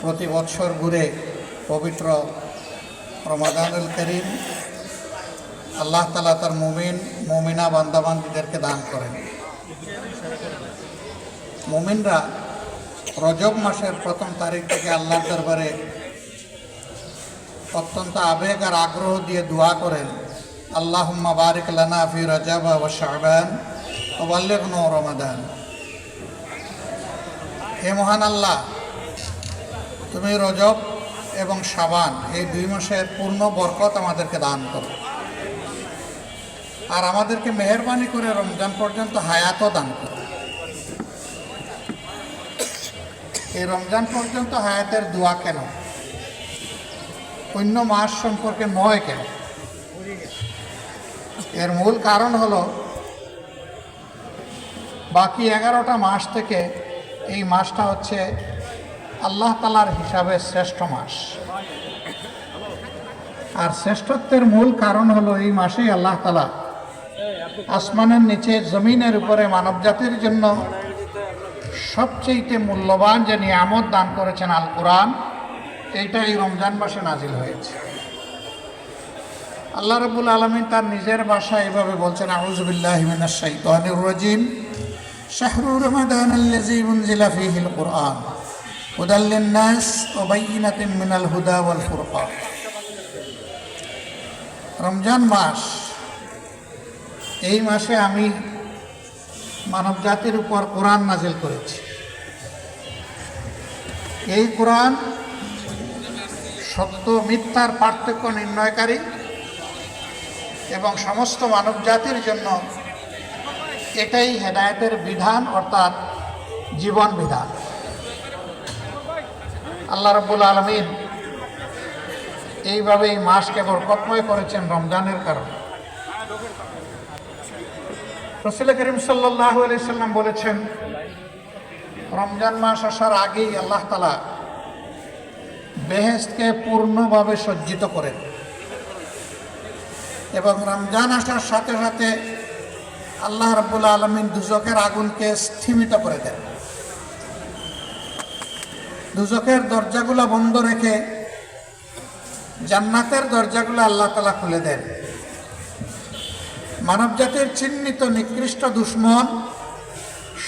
প্রতি বৎসর ঘুরে পবিত্র রমাদানুল করিম আল্লাহ তালা তার মুমিন, মুমিনা বান্দাবান্দিদেরকে দান করেন। মুমিনরা রজব মাসের প্রথম তারিখ থেকে আল্লাহ দরবারে অত্যন্ত আবেগ আর আগ্রহ দিয়ে দোয়া করেন আল্লাহ বারিক লানা ফি রজব ওয়া শাবান ওয়া বাল্লিগনা রমাদান। হে মহান আল্লাহ তুমি রজব এবং সাবান এই দুই মাসের পূর্ণ বরকত আমাদেরকে দান করো। আর আমাদেরকে মেহরবানি করে রমজান পর্যন্ত হায়াতও দান করো। এই রমজান পর্যন্ত হায়াতের দোয়া কেন? অন্য মাস সম্পর্কে নয় কেন? এর মূল কারণ হলো, বাকি এগারোটা মাস থেকে এই মাসটা হচ্ছে আল্লাহ তালার হিসাবে শ্রেষ্ঠ মাস। আর শ্রেষ্ঠত্বের মূল কারণ হলো এই মাসেই আল্লাহ তালা আসমানের নিচে, জমিনের উপরে মানবজাতির জন্য সবচেয়ে মূল্যবান যে নিয়ামত দান করেছেন আল কোরআন এইটা এই রমজান মাসে নাজিল হয়েছে। আল্লাহ রবুল আলমিন তার নিজের ভাষায় এভাবে বলছেন আউজবিল্লাহ শাইতানির রাজিম। শাহরু রমাদান আল্লাযী উনজিলা কুরআন। মিনাল হুদা রমজান মাস, এই মাসে আমি মানব জাতির উপর কোরআন নাজিল করেছি। এই কোরআন সত্য, মিথ্যার পার্থক্য নির্ণয়কারী এবং সমস্ত মানব জাতির জন্য এটাই হেদায়েতের বিধান, অর্থাৎ জীবন বিধান। আল্লাহ রব্বুল আলমিন এইভাবে এই মাসকে বরকতময় করেছেন? রমজানের কারণে। রসুল করিম সাল্লাহ সাল্লাম বলেছেন, রমজান মাস আসার আগেই আল্লাহ তালা বেহেস্তকে পূর্ণভাবে সজ্জিত করেন। এবং রমজান আসার সাথে সাথে আল্লাহ রব্বুল আলমিন দুজকের আগুনকে স্থিমিত করে দেন। দুজকের দরজাগুলো বন্ধ রেখে জান্নাতের দরজাগুলো আল্লাহ তালা খুলে দেন। মানব জাতির চিহ্নিত নিকৃষ্ট দুশ্মন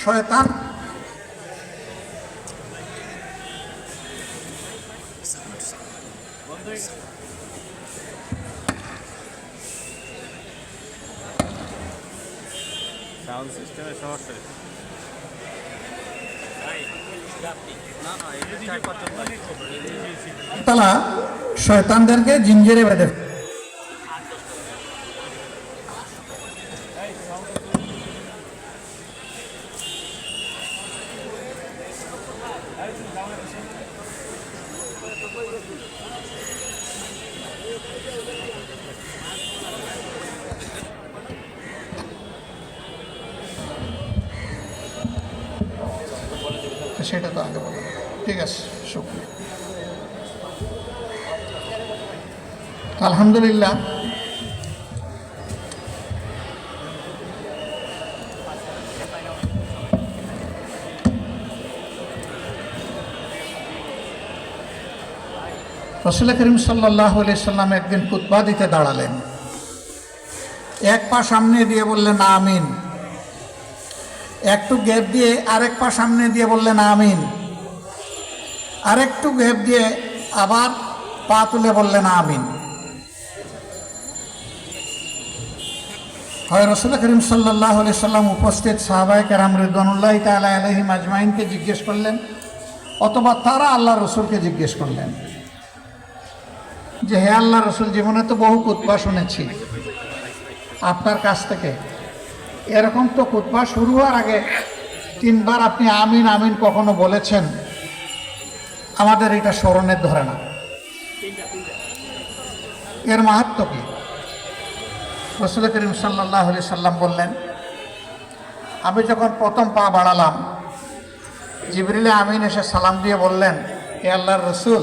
শয়তান। সাউন্ড সিস্টেমের সমস্যা তালা শয়তানদেরকে জিঞ্জিরে বেঁধে সেটা তো আগে বলো। ঠিক আছে, শুক্রিয়া। আলহামদুলিল্লাহ। রসুল করিম সাল্লাহ সাল্লাম একদিন কুতবা দিতে দাঁড়ালেন। এক পা সামনে দিয়ে বললেন, আমিন। একটু গ্যাপ দিয়ে আরেক পা সামনে দিয়ে বললেন আমিন। আরেকটু গ্যাপ দিয়ে আবার পা তুলে বললেন আমিন। হয় রসুল করিম সাল্লাহ সাল্লাম উপস্থিত সাহাবাই কেরাম রিদনুল্লাহ তালা আলহিম আজমাইনকে জিজ্ঞেস করলেন, অথবা তারা আল্লাহ রসুলকে জিজ্ঞেস করলেন যে, হে আল্লাহ রসুল, জীবনে তো বহু কুতবা শুনেছি। আপনার কাছ থেকে এরকম তো কুতবা শুরু হওয়ার আগে তিনবার আপনি আমিন আমিন কখনো বলেছেন? আমাদের এটা স্মরণের ধরে না। এর মাহাত্ম কি? রসুল করিম সাল্লাহ আলি সাল্লাম বললেন, আমি যখন প্রথম পা বাড়ালাম, জিবরিলে আমিন এসে সালাম দিয়ে বললেন হে আল্লাহর রসুল,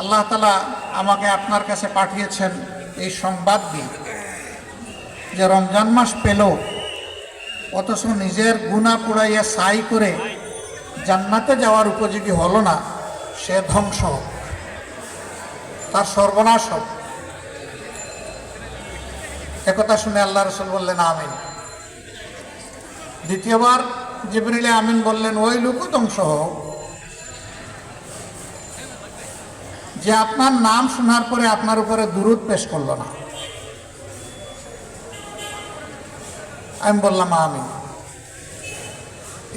আল্লাহ তালা আমাকে আপনার কাছে পাঠিয়েছেন এই সংবাদ দিয়ে। যে রমজান মাস পেল, অথচ নিজের গুণা পুড়াইয়া সাই করে জান্নাতে যাওয়ার উপযোগী হলো না, সে ধ্বংস তার সর্বনাশ হোক। একথা শুনে আল্লাহ রসুল বললেন, আমিন। দ্বিতীয়বার জিবরিলে আমিন বললেন, ওই লোকও ধ্বংস হোক। যে আপনার নাম শোনার পরে আপনার উপরে দুরুদ পেশ করল না। আমি বললাম আমি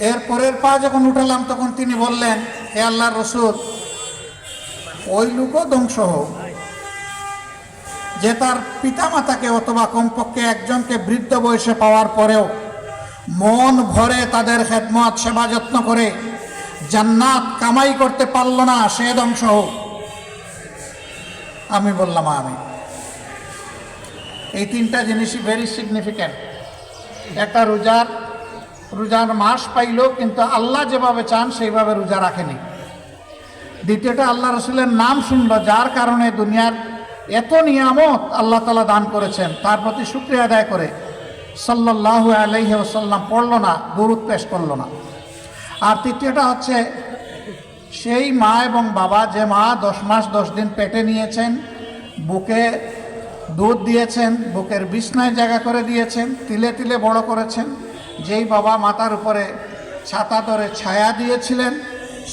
এর পরের পা যখন উঠালাম, তখন তিনি বললেন হে আল্লাহর রসুল, ওই লোকও ধ্বংস হোক। যে তার পিতামাতাকে অথবা কমপক্ষে একজনকে বৃদ্ধ বয়সে পাওয়ার পরেও মন ভরে তাদের খেদমত, সেবা যত্ন করে জান্নাত কামাই করতে পারল না, সে ধ্বংস হোক। আমি বললাম আমি এই তিনটা জিনিসই ভেরি সিগনিফিক্যান্ট একটা রোজার রোজার মাস পাইল কিন্তু আল্লাহ যেভাবে চান সেইভাবে রোজা রাখেনি। দ্বিতীয়টা, আল্লাহ রসুলের নাম শুনলো, যার কারণে দুনিয়ার এত নিয়ামত আল্লাহ তালা দান করেছেন, তার প্রতি শুক্রিয়া আদায় করে সাল্লাহ আলহি ওসাল্লাম পড়ল না দুরুদ পেশ করল না। আর তৃতীয়টা হচ্ছে, সেই মা এবং বাবা যে মা দশ মাস দশ দিন পেটে নিয়েছেন, বুকে দুধ দিয়েছেন, বুকের বিছনায় জায়গা করে দিয়েছেন, তিলে তিলে বড় করেছেন। যেই বাবা মাতার উপরে ছাতা ধরে ছায়া দিয়েছিলেন,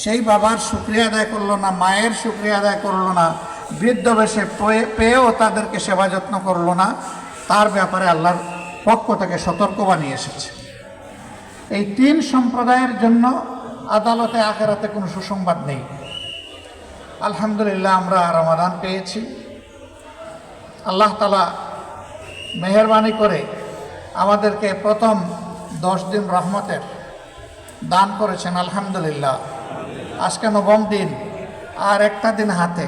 সেই বাবার শুক্রিয়া আদায় করল না, মায়ের শুক্রিয়া আদায় করল না, বৃদ্ধ বেশে পেয়েও তাদেরকে সেবা যত্ন করল না। তার ব্যাপারে আল্লাহর পক্ষ থেকে সতর্ক বানিয়ে এসেছে। এই তিন সম্প্রদায়ের জন্য আদালতে আখেরাতে কোনো সুসংবাদ নেই। আলহামদুলিল্লাহ আমরা রমাদান পেয়েছি। আল্লাহ তালা মেহরবানি করে আমাদেরকে প্রথম দশ দিন রহমতের দান করেছেন, আলহামদুলিল্লাহ। আজকে নবম দিন, আর একটা দিন হাতে।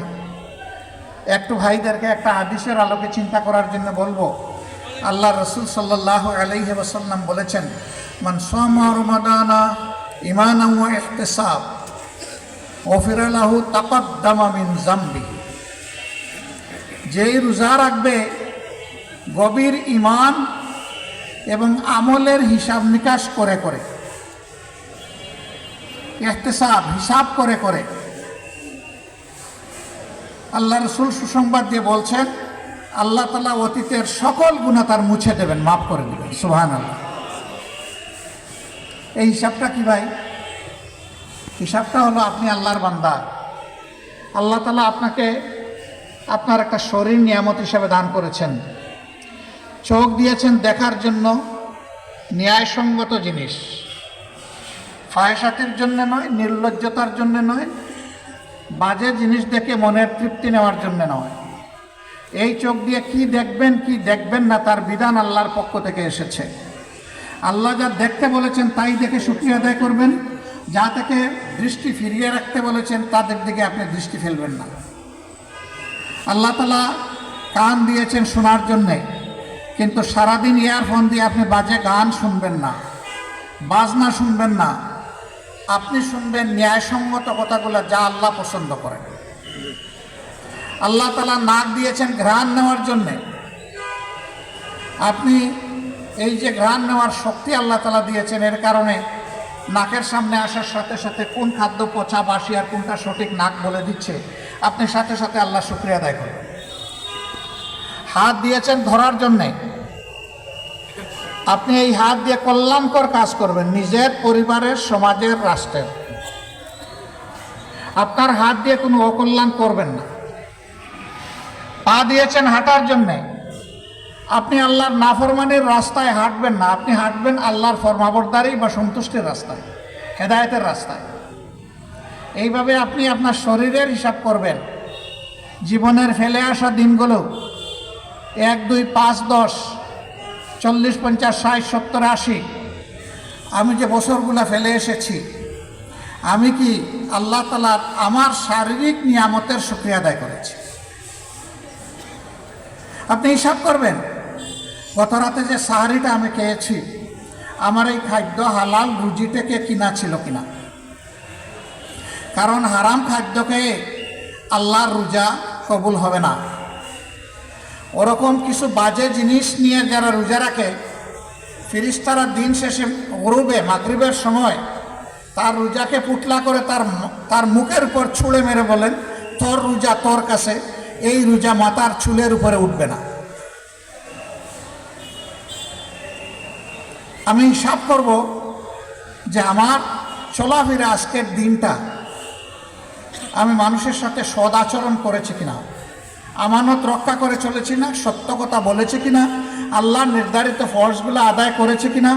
একটু ভাইদেরকে একটা হাদিসের আলোকে চিন্তা করার জন্য বলব। আল্লাহ রসুল সাল্লাহ আলহি ওসাল্লাম বলেছেন, মান সোমা রমাদানা ইমানাম ইহতেসাব ওফিরালাহু তাকদ্দামা মিন জাম্বি যেই রোজা রাখবে, গভীর ইমান এবং আমলের হিসাব নিকাশ করে করে এহতেসাব হিসাব করে করে। আল্লাহ রসুল সুসংবাদ দিয়ে বলছেন, আল্লাহ তালা অতীতের সকল গুণা তার মুছে দেবেন, মাফ করে দেবেন সুহান আল্লাহ এই হিসাবটা কি ভাই? হিসাবটা হলো আপনি আল্লাহর বান্দা। আল্লাহ তালা আপনাকে আপনার একটা শরীর নিয়ামত হিসাবে দান করেছেন। চোখ দিয়েছেন দেখার জন্য, ন্যায়সঙ্গত জিনিস। ফায়সাতির জন্য নয়, নির্লজ্জতার জন্য নয়, বাজে জিনিস দেখে মনের তৃপ্তি নেওয়ার জন্য নয়। এই চোখ দিয়ে কি দেখবেন কি দেখবেন না তার বিধান আল্লাহর পক্ষ থেকে এসেছে। আল্লাহ যা দেখতে বলেছেন তাই দেখে সুক্রিয়া আদায় করবেন। যা থেকে দৃষ্টি ফিরিয়ে রাখতে বলেছেন, তাদের দিকে আপনি দৃষ্টি ফেলবেন না। আল্লাহ তালা কান দিয়েছেন শোনার জন্যে। কিন্তু সারাদিন ইয়ারফোন দিয়ে আপনি বাজে গান শুনবেন না, বাজনা শুনবেন না। আপনি শুনবেন ন্যায়সঙ্গত কথাগুলো যা আল্লাহ পছন্দ করেন। আল্লাহ তালা নাক দিয়েছেন ঘ্রাণ নেওয়ার জন্যে। আপনি এই যে ঘ্রাণ নেওয়ার শক্তি আল্লাহ তালা দিয়েছেন, এর কারণে নাকের সামনে আসার সাথে সাথে কোন খাদ্য পচা বাসি আর কোনটা সঠিক নাক বলে দিচ্ছে, আপনি সাথে সাথে আল্লাহ শুক্রিয়া আদায় করবেন হাত দিয়েছেন ধরার জন্যে। আপনি এই হাত দিয়ে কল্যাণকর কাজ করবেন, নিজের পরিবারের, সমাজের, রাষ্ট্রের। আপনার হাত দিয়ে কোনো অকল্যাণ করবেন না। পা দিয়েছেন হাঁটার জন্যে। আপনি আল্লাহর নাফরমানির রাস্তায় হাঁটবেন না। আপনি হাঁটবেন আল্লাহর ফরমাবরদারি বা সন্তুষ্টির রাস্তায়, হেদায়তের রাস্তায়। এইভাবে আপনি আপনার শরীরের হিসাব করবেন। জীবনের ফেলে আসা দিনগুলো এক, দুই, পাঁচ, দশ, চল্লিশ, পঞ্চাশ, ষাট, সত্তর, আশি। আমি যে বছরগুলো ফেলে এসেছি, আমি কি আল্লাহ তালার আমার শারীরিক নিয়ামতের সুক্রিয়া আদায় করেছি? আপনি হিসাব করবেন। গত রাতে যে সাহারিটা আমি খেয়েছি, আমার এই খাদ্য হালাল রুজি থেকে কিনা ছিল কিনা? কারণ হারাম খাদ্য খেয়ে আল্লাহর রোজা কবুল হবে না। ওরকম কিছু বাজে জিনিস নিয়ে যারা রোজা রাখে ফিরিস্তারা দিন শেষে গরুবে, মাগরিবের সময় তার রোজাকে পুটলা করে তার তার মুখের উপর ছুঁড়ে মেরে বলেন, তোর রোজা তোর কাছে, এই রোজা মাতার চুলের উপরে উঠবে না। আমি হিসাব করব যে আমার চলাফেরা আজকের দিনটা আমি মানুষের সাথে সদ আচরণ করেছি কিনা, আমানত রক্ষা করে চলেছি না, সত্য কথা বলেছি কিনা, আল্লাহর নির্ধারিত ফর্সগুলো আদায় করেছে কিনা,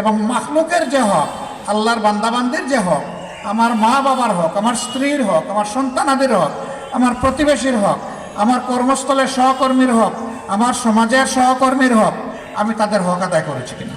এবং মাখলুকের যে হক, আল্লাহর বান্দাবান্দের যে হক, আমার মা বাবার হক, আমার স্ত্রীর হক, আমার সন্তানাদের হক, আমার প্রতিবেশীর হক, আমার কর্মস্থলের সহকর্মীর হক, আমার সমাজের সহকর্মীর হক, আমি তাদের হক আদায় করেছি কিনা।